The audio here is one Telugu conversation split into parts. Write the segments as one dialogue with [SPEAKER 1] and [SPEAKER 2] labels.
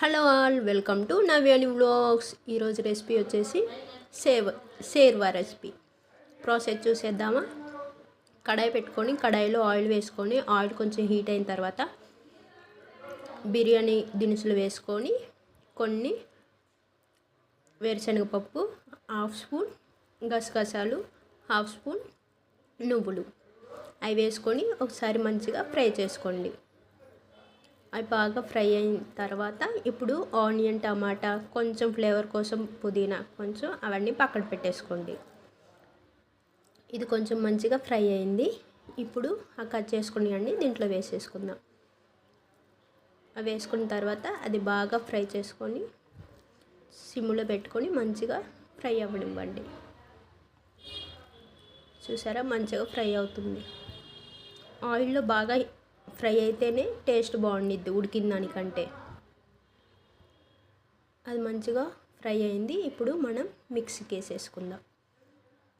[SPEAKER 1] Hello all welcome to Navyani vlogs. ఈరోజు రెసిపీ వచ్చేసి సేవ్ సేర్వా రెసిపీ. ప్రాసెస్ చూసేద్దామా? కడాయి పెట్టుకొని కడాయిలో ఆయిల్ వేసుకొని ఆయిల్ కొంచెం హీట్ అయిన తర్వాత బిర్యానీ దినుసులు వేసుకొని కొన్ని వేరుశనగపప్పు హాఫ్ స్పూన్ గసగసాలు హాఫ్ స్పూన్ నువ్వులు. అవి వేసుకొని ఒకసారి మంచిగా ఫ్రై చేసుకోండి. అవి బాగా ఫ్రై అయిన తర్వాత ఇప్పుడు ఆనియన్ టమాటా కొంచెం ఫ్లేవర్ కోసం పుదీనా కొంచెం అవన్నీ పక్కన పెట్టేసుకోండి. ఇది కొంచెం మంచిగా ఫ్రై అయింది. ఇప్పుడు ఆ కట్ చేసుకుని దీంట్లో వేసేసుకుందాం. అవి వేసుకున్న తర్వాత అది బాగా ఫ్రై చేసుకొని సిమ్లో పెట్టుకొని మంచిగా ఫ్రై అవ్వనివ్వండి. చూసారా? మంచిగా ఫ్రై అవుతుంది. ఆయిల్లో బాగా ఫ్రై అయితేనే టేస్ట్ బాగుండిద్ది ఉడికిన దానికంటే అది మంచిగా ఫ్రై అయింది. ఇప్పుడు మనం మిక్సీకి వేసేసుకుందాం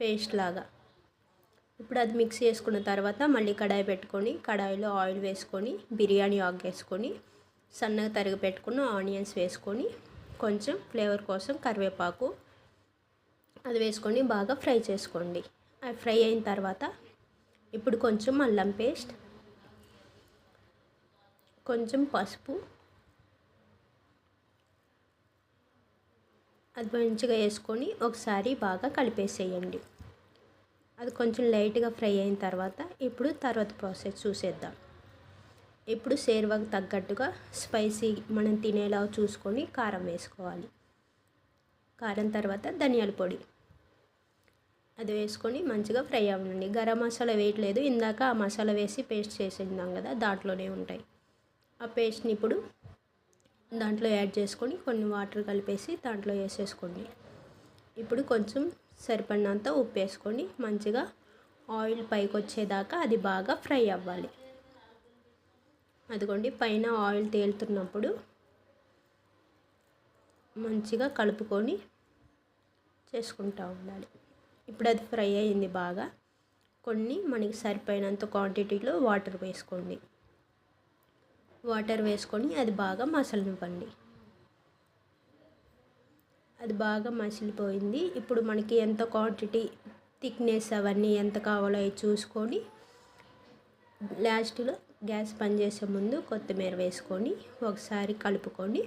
[SPEAKER 1] పేస్ట్ లాగా. ఇప్పుడు అది మిక్స్ చేసుకున్న తర్వాత మళ్ళీ కడాయి పెట్టుకొని కడాయిలో ఆయిల్ వేసుకొని బిర్యానీ ఆకు వేసుకొని సన్నగా తరిగి పెట్టుకున్న ఆనియన్స్ వేసుకొని కొంచెం ఫ్లేవర్ కోసం కరివేపాకు అది వేసుకొని బాగా ఫ్రై చేసుకోండి. అది ఫ్రై అయిన తర్వాత ఇప్పుడు కొంచెం అల్లం పేస్ట్ కొంచెం పసుపు. అది మంచిగా వేసుకొని ఒకసారి బాగా కలిపేసేయండి. అది కొంచెం లైట్గా ఫ్రై అయిన తర్వాత ఇప్పుడు తర్వాత ప్రాసెస్ చూసేద్దాం. ఇప్పుడు సేర్వాకు తగ్గట్టుగా స్పైసీ మనం తినేలా చూసుకొని కారం వేసుకోవాలి. కారం తర్వాత ధనియాల పొడి. అది వేసుకొని మంచిగా ఫ్రై అవ్వండి. గరం మసాలా వేయట్లేదు. ఇందాక ఆ మసాలా వేసి పేస్ట్ చేసిందాం కదా దాంట్లోనే ఉంటాయి. ఆ పేస్ట్ని ఇప్పుడు దాంట్లో యాడ్ చేసుకొని కొన్ని వాటర్ కలిపేసి దాంట్లో వేసేసుకోండి. ఇప్పుడు కొంచెం సరిపడినంత ఉప్పు వేసుకొని మంచిగా ఆయిల్ పైకి వచ్చేదాకా అది బాగా ఫ్రై అవ్వాలి. అదిగోండి పైన ఆయిల్ తేలుతున్నప్పుడు మంచిగా కలుపుకొని చేసుకుంటూ ఉండాలి. ఇప్పుడు అది ఫ్రై అయింది బాగా. కొన్ని మనకి సరిపోయినంత క్వాంటిటీలో వాటర్ వేసుకోండి. వాటర్ వేసుకొని అది బాగా మసలనివ్వండి. అది బాగా మసిలిపోయింది. ఇప్పుడు మనకి ఎంత క్వాంటిటీ థిక్నెస్ అవన్నీ ఎంత కావాలో అవి చూసుకొని లాస్ట్లో గ్యాస్ పనిచేసే ముందు కొత్తిమీర వేసుకొని ఒకసారి కలుపుకొని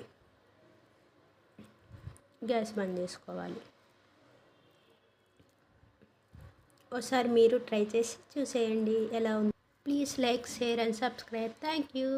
[SPEAKER 1] గ్యాస్ బంద్ చేసుకోవాలి. ఒకసారి మీరు ట్రై చేసి చూసేయండి ఎలా ఉంది. Please like share and subscribe thank you